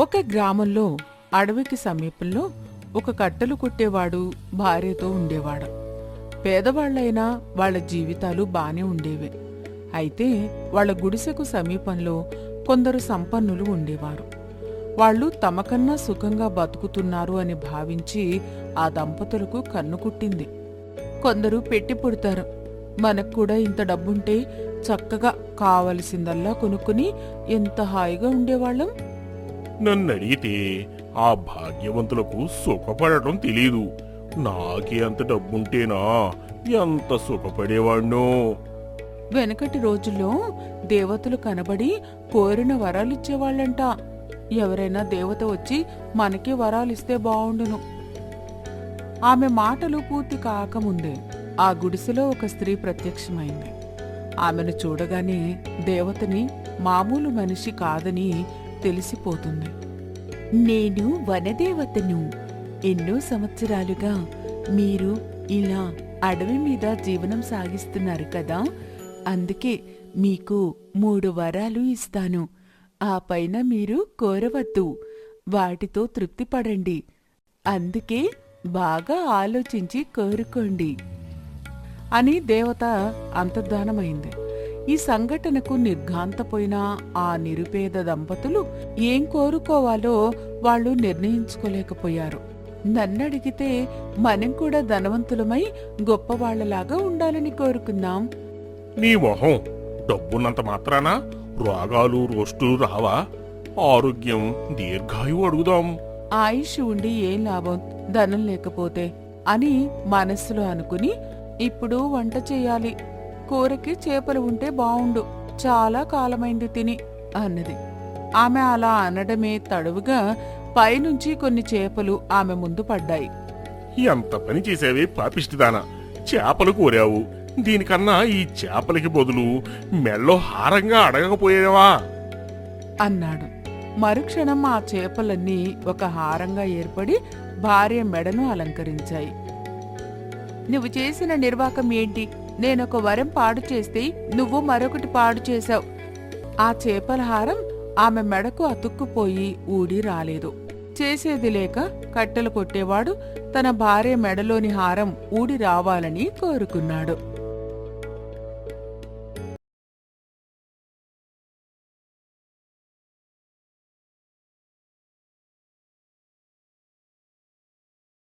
ఒక గ్రామంలో అడవికి సమీపంలో ఒక కట్టెలు కొట్టేవాడు భార్యతో ఉండేవాడు. పేదవాళ్ళైనా వాళ్ళ జీవితాలు బానే ఉండేవే. అయితే వాళ్ళ గుడిసెకు సమీపంలో కొందరు సంపన్నులు ఉండేవారు. వాళ్ళు తమకన్నా సుఖంగా బతుకుతున్నారు అని భావించి ఆ దంపతులకు కన్ను కుట్టింది. కొందరు పెట్టి పుడతారు. మనకు కూడా ఇంత డబ్బుంటే చక్కగా కావలసిందల్లా కొనుక్కుని ఎంత హాయిగా ఉండేవాళ్ళం? నన్నడిగితే ఆ భాగ్యవంతులకు సుఖపడటం తెలీదు. నాకే అంత డబ్బుంటేనా? ఎంత సుఖపడేవాణ్ణో? వెనకటి రోజుల్లో దేవతలు కనబడి కోరిన వరాలిచ్చేవాళ్ళంట. ఎవరైనా దేవత వచ్చి మనకి వరాలిస్తే బావుండును. ఆమె మాటలు పూర్తి కాకముందే ఆ గుడిసెలో ఒక స్త్రీ ప్రత్యక్షమైంది. ఆమెను చూడగానే దేవతని మామూలు మనిషి కాదని తెలిసిపోతుంది. నేను వనదేవతను ఎన్నో సంవత్సరాలుగా మీరు ఇలా అడవి మీద జీవనం సాగిస్తున్నారు కదా అందుకే మీకు మూడు వరాలు ఇస్తాను. ఆ పైన మీరు కోరవద్దు వాటితో తృప్తి పడండి అందుకే బాగా ఆలోచించి కోరుకోండి. అని దేవత అంతర్ధానమైంది. ఈ సంఘటనకు నిర్ఘాంతపోయిన ఆ నిరుపేద దంపతులు ఏం కోరుకోవాలో వాళ్ళు నిర్ణయించుకోలేకపోయారు. నన్నడిగితే మనం కూడా ధనవంతులమై గొప్పవాళ్ళలాగా ఉండాలని కోరుకుందాం. నీ మొహం డబ్బున్నంత మాత్రాన? రోగాలు రోస్టులు రావా? ఆరోగ్యం దీర్ఘాయువు అడుగుదాం. ఆయుష్ ఉండి ఏం లాభం? ధనం లేకపోతే అని మనస్సులో అనుకుని ఇప్పుడు వంట చేయాలి. కూరకి చేపలు ఉంటే బావుండు. చాలా కాలమైంది తిని అన్నది. ఆమె అలా అనడమే తడువుగా పైనుంచి కొన్ని చేపలు ఆమె ముందు పడ్డాయి. ఎంత పని చేసావే పాపిష్టిదానా? చేపలు కోరావు. దీనికన్నా ఈ చేపలకి బదులు మెళ్ళో హారంగా అడగకపోయావా? అన్నాడు. మరుక్షణం ఆ చేపలన్నీ ఒక హారంగా ఏర్పడి భార్య మెడను అలంకరించాయి. నువ్వు చేసిన నిర్వాకం ఏంటి? నేనొక వరం పాడు చేస్తే నువ్వు మరొకటి పాడు చేశావు. ఆ చేపల హారం ఆమె మెడకు అతుక్కుపోయి ఊడి రాలేదు. చేసేది లేక కట్టెలు కొట్టేవాడు తన భార్య మెడలోని హారం ఊడి రావాలని కోరుకున్నాడు.